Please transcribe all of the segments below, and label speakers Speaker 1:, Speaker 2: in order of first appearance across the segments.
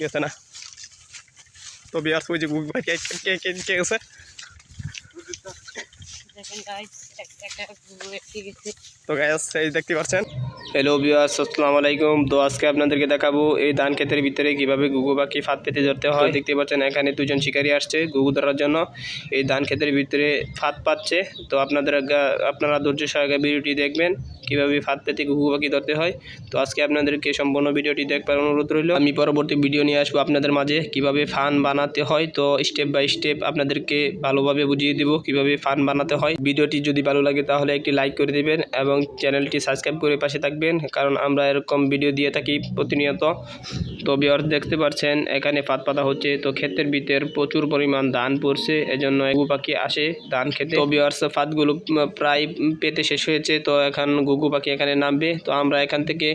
Speaker 1: গেছে না। তো বিয়ার ওই যে গুগল কে কে কে কে গেছে? তো গ্যাস এই দেখতে পাচ্ছেন? হ্যালো বিয়ার্স আসসালামু আলাইকুম। তো আজকে আপনাদেরকে দেখাবো এই ধান ক্ষেতের ভিতরে কীভাবে গুগু পাখি ফাঁদ পেতে ধরতে হয়। দেখতে পাচ্ছেন এখানে দুজন শিকারী আসছে গুগু ধরার জন্য। এই ধান ক্ষেতের ভিতরে ফাঁদ পাচ্ছে। তো আপনাদের আপনারা ধৈর্য সহকারে ভিডিওটি দেখবেন কীভাবে ফাঁদ পেতে গুগু পাখি ধরতে হয়। তো আজকে আপনাদেরকে সম্পূর্ণ ভিডিওটি দেখবার অনুরোধ রইল। আমি পরবর্তী ভিডিও নিয়ে আসব আপনাদের মাঝে কীভাবে ফান বানাতে হয়। তো স্টেপ বাই স্টেপ আপনাদেরকে ভালোভাবে বুঝিয়ে দেবো কীভাবে ফান বানাতে হয়। ভিডিওটি যদি ভালো লাগে তাহলে একটি লাইক করে দিবেন এবং চ্যানেলটি সাবস্ক্রাইব করে পাশে থাকবেন, কারণ আমরা এরকম ভিডিও দিয়ে থাকি প্রতিনিয়ত। তো বিয়ার দেখতে পাচ্ছেন, এখানে পাত পাতা হচ্ছে। তো ক্ষেতের ভিতর প্রচুর পরিমাণ ধান পড়ছে, এজন্য ঘুঘু পাখি আসে ধান খেতে। তো বিয়ার্স ফাঁদগুলো প্রায় পেতে শেষ হয়েছে। তো এখন ঘুঘু পাখি এখানে নামবে। তো আমরা এখান থেকে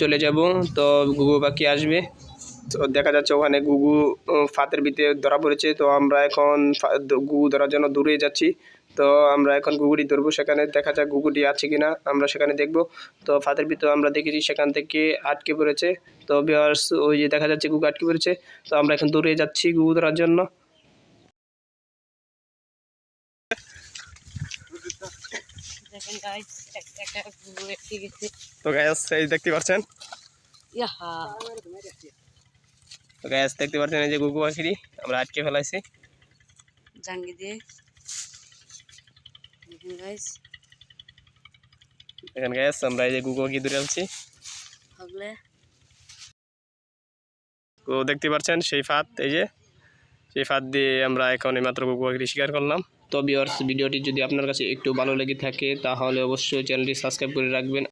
Speaker 1: চলে যাব। তো ঘুঘু পাখি আসবে। তো দেখা যাচ্ছে ওখানে গুগু ফাতের ভিতরে ধরা পড়েছে। তো আমরা এখন গুগু ধরার জন্য দূরে যাচ্ছি। তো আমরা এখন গুগুটি ধরবো। সেখানে দেখা যাক গুগুটি আছে কিনা আমরা সেখানে দেখব। তো ফাতের ভিতরে আমরা দেখেছি সেখান থেকে আটকে পড়েছে। তো বিয়ার্স ওই যে দেখা যাচ্ছে গুগু আটকে পড়েছে। তো আমরা এখন দূরে যাচ্ছি গুগু ধরার জন্য।
Speaker 2: গাইস
Speaker 1: তো গ্যাস এই দেখতে পাচ্ছেন? তো গ্যাস দেখতে পাচ্ছেন এই যে গুগু পাখিরি আমরা আটকে ফেলাইছি।
Speaker 2: জাঙ্গি দিয়ে দেখেন
Speaker 1: এখানে গ্যাস আমরা এই যে গুগু পাখি ধরে আনছি তো দেখতে পাচ্ছেন সেই ফাঁদ এই যে। সেই ফাঁদ দিয়ে আমরা এখন এই মাত্র গুগু পাখি শিকার করলাম। তো বিয়ার্স ভিডিওটি যদি আপনার কাছে একটু ভালো লেগে থাকে তাহলে অবশ্যই চ্যানেলটি সাবস্ক্রাইব করে রাখবেন।